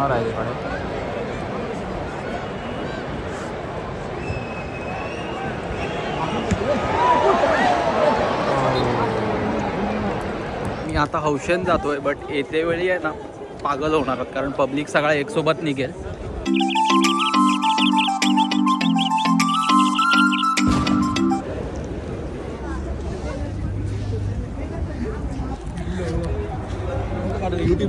Corner आहे तिकडे. मी आता हौशेन जातोय बट येते वेळी आहे ना पागल होणार आहोत कारण पब्लिक सगळा एकसोबत निघेल. So,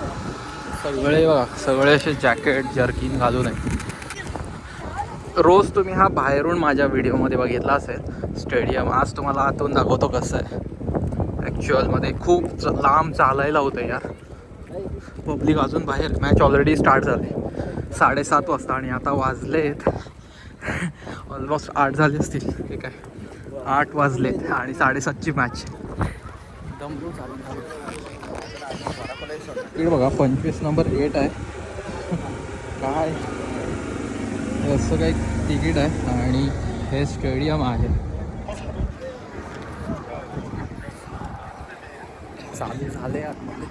सगळे बघा सगळे असे जॅकेट जर्किन घालून आहे. रोज तुम्ही हा बाहेरून माझ्या व्हिडिओमध्ये बघितला असेल स्टेडियम आज तुम्हाला आतून दाखवतो कसं आहे. ॲक्च्युअलमध्ये खूप लांब चालायला होतं यार. पब्लिक अजून बाहेर. मॅच ऑलरेडी स्टार्ट झाले. साडेसात वाजता आणि आता वाजलेत. ऑलमोस्ट आठ झाले असतील. ठीक आहे. आठ वाजलेत आणि साडेसातची मॅच इकडे बघा पंचवीस नंबर एट आहे. काय? असं काही तिकीट आहे आणि हे स्टेडियम आहे. चालू झाले आतमध्ये.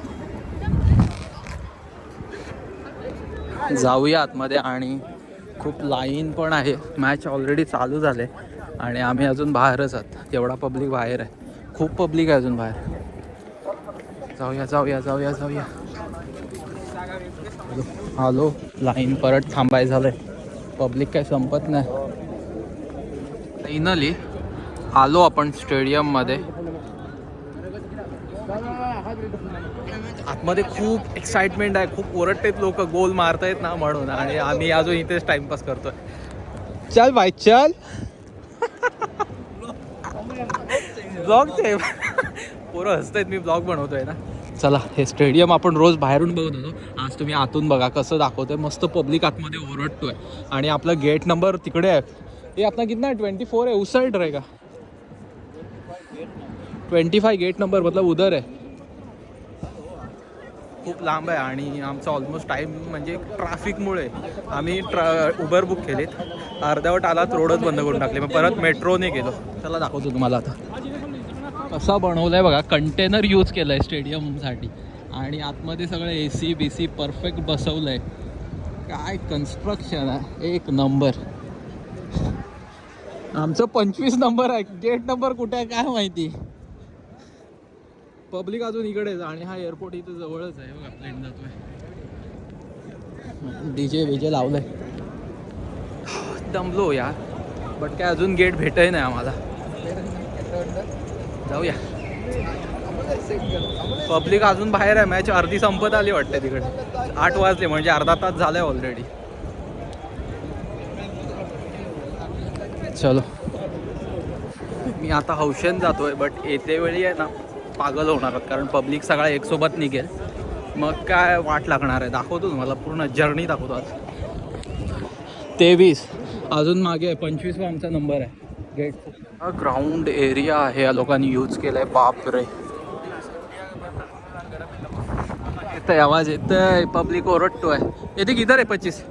जाऊया आतमध्ये आणि खूप लाईन पण आहे. मॅच ऑलरेडी चालू झाले आणि आम्ही अजून बाहेरच आहोत. एवढा पब्लिक बाहेर आहे. खूप पब्लिक आहे अजून बाहेर. जाऊया जाऊया जाऊया जाऊया. आलो लाईन परत थांबाय झालंय. पब्लिक काही संपत नाही. फायनली आलो आपण स्टेडियममध्ये आतमध्ये खूप एक्साइटमेंट आहे. खूप ओरडतेत लोक गोल मारतायत ना म्हणून. आणि आम्ही अजून इथेच टाइमपास करतोय. चल बाय चल. ब्लॉगचे पोरं हसतायत मी ब्लॉग बनवतोय ना. चला हे स्टेडियम आपण रोज बाहेरून बघत होतो. आज तुम्ही आतून बघा कसं दाखवतोय. मस्त पब्लिक आतमध्ये ओरडतोय. आणि आपलं गेट नंबर तिकडे आहे. हे आपला कितना ट्वेंटी फोर है उस साइड रहेगा ट्वेंटी फाय गेट नंबर मतलब उधर आहे. खूप लांब आहे आणि आमचा ऑलमोस्ट टाईम म्हणजे ट्रॅफिकमुळे आम्ही ट्रा उबर बुक केलीत. अर्ध्यावट आलात रोडच बंद करून टाकले. मग परत मेट्रोने गेलो. चला दाखवतो तुम्हाला आता. कसा बनवलं आहे बघा कंटेनर यूज केलं आहे स्टेडियमसाठी आणि आतमध्ये सगळं A C B C perfect बसवलं आहे काय कन्स्ट्रक्शन आहे? एक नंबर आमचं पंचवीस नंबर आहे. गेट नंबर कुठे आहे काय माहिती? पब्लिक अजून इकडेच आणि हा एअरपोर्ट इथं जवळच आहे बघा प्लेन जातोय. डीजे विजे लावलंय. दमलो यार. बट काय अजून गेट भेटही नाही आम्हाला. जाऊया. पब्लिक अजून बाहेर आहे मॅच अर्धी संपत आली वाटते तिकडे. आठ वाजले म्हणजे अर्धा तास झालाय ऑलरेडी चलो. मी आता हौशेन जातोय बट येते वेळी आहे ना पागल होणार कारण पब्लिक सगळा एकसोबत निघेल. मग काय वाट लागणार आहे? दाखवतो तुम्हाला पूर्ण जर्नी दाखवतो आज. तेवीस. अजून मागे आहे पंचवीसवा आमचा नंबर आहे. गेट हा ग्राउंड एरिया आहे या लोकांनी यूज़ केलाय. बाप रे येतंय आवाज़, येतंय. पब्लिक ओरडतोय. येते किधर आहे पच्चीस.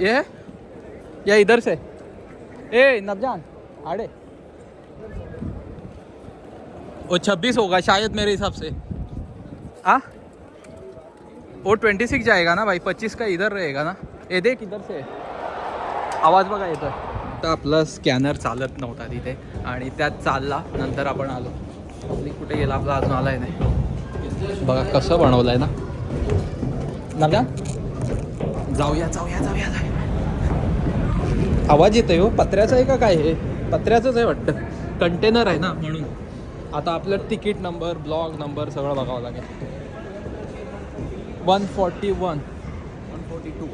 ये? है? या इधर से. ए नबजान आड़े. वो छब्बीस होगा शायद मेरे हिसाब से. हाँ वो ट्वेंटी सिक्स जाएगा ना भाई. पच्चीस का इधर रहेगा ना. ये देख, इधर से. आवाज़ बघा येतोय तर आपला स्कॅनर चालत नव्हता तिथे. आणि त्यात चालला नंतर आपण आलो. आपली कुठे गेला आपला अजून आलाय नाही. बघा कसं बनवलंय ना. नव्या जाऊया जाऊया जाऊया जाऊया. आवाज येतोय हो. पत्र्याचा आहे का काय हे? पत्र्याचंच आहे वाटतं. कंटेनर आहे ना म्हणून. आता आपलं तिकीट नंबर ब्लॉग नंबर सगळं बघावं लागेल. One forty one one forty two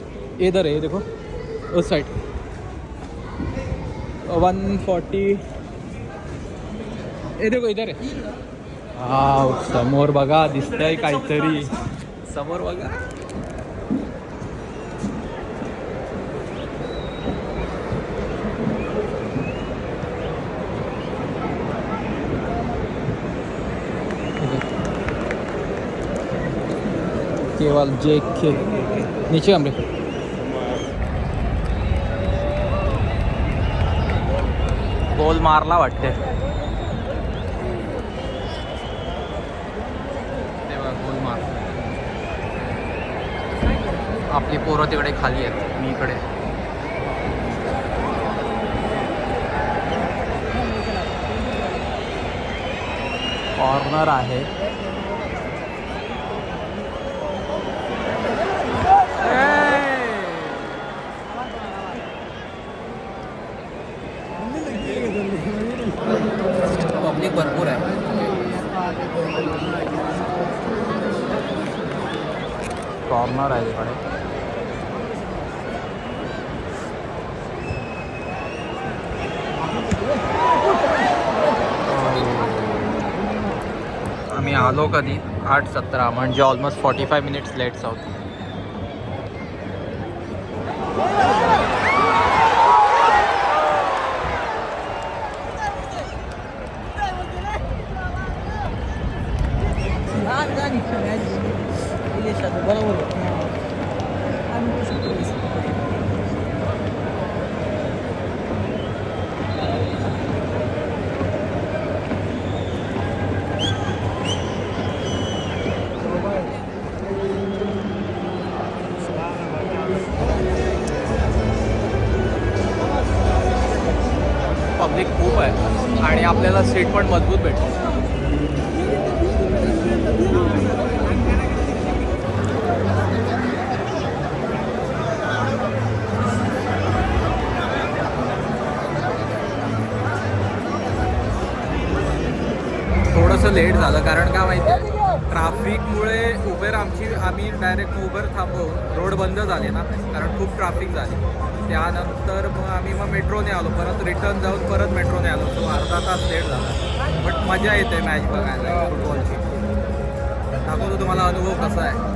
इधर है ये देखो. उस साइड वन फोर्टी। ये देखो, इधर हा। समोर बघा, दिसतंय काहीतरी। समोर बघा। केवल जे के नीचे हमरे? गोल मारला वाटते. तेव्हा गोल मार. आपली पोरं तिकडे खाली आहेत मी इकडे. कॉर्नर आहे पब्लिक भरपूर आहे. कॉर्नर आहे तिकडे आम्ही आलो कधी? आठ सतरा म्हणजे ऑलमोस्ट फॉर्टी फाय मिनिट्स लेट्स आहोत पब्लिक खूप आहे. आणि आपल्याला सीट पण मजबूत भेटते थोडंसं लेट झालं. कारण का माहिती आहे? ट्राफिकमुळे उबेर आमची आम्ही डायरेक्ट उबेर थांबवून रोड बंद झाले ना. कारण खूप ट्राफिक झाली. त्यानंतर मग आम्ही मग मेट्रोने आलो. परत रिटर्न जाऊन परत मेट्रोने आलो. तो अर्धा तास लेट झाला. बट मजा येते मॅच बघायला फुटबॉलची दाखवतो तुम्हाला अनुभव कसा आहे.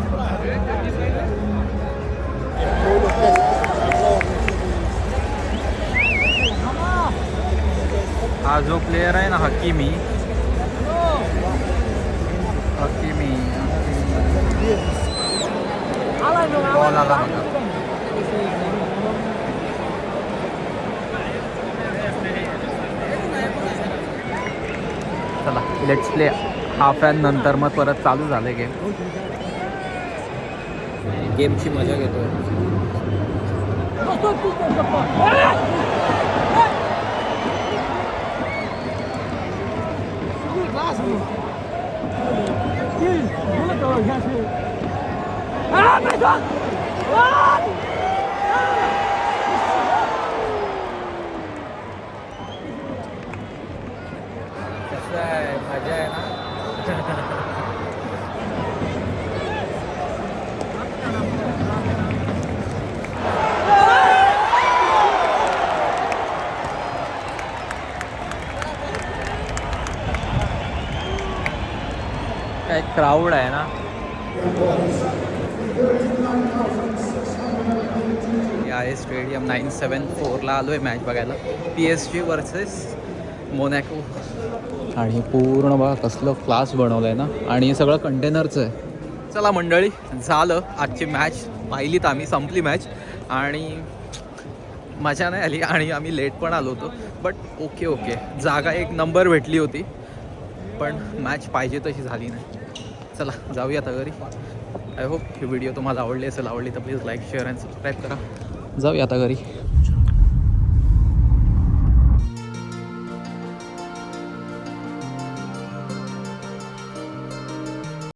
हा जो प्लेयर आहे ना हकीमी हकीमी बॉल आला बघा चला लेट्स प्ले हाफ ॲन नंतर मग परत चालू झालं गेम गेमची मजा घेतोय. कसं काय क्राऊड आहे ना. हे आहे स्टेडियम नाईन सेवन फोरला आलो आहे मॅच बघायला. P S G versus Monaco आणि पूर्ण बघा कसलं क्लास बनवलं आहे ना. आणि हे सगळं कंटेनरचं आहे. चला मंडळी झालं. आजची मॅच पाहिलीत आम्ही संपली मॅच आणि मजा नाही आली आणि आम्ही लेट पण आलो होतो. बट ओके ओके जागा एक नंबर भेटली होती. पण मॅच पाहिजे तशी झाली नाही. चला जाऊया आता घरी. आय होप ही व्हिडिओ तुम्हाला आवडली असेल आवडली तर please like share and subscribe करा. जाऊया आता घरी.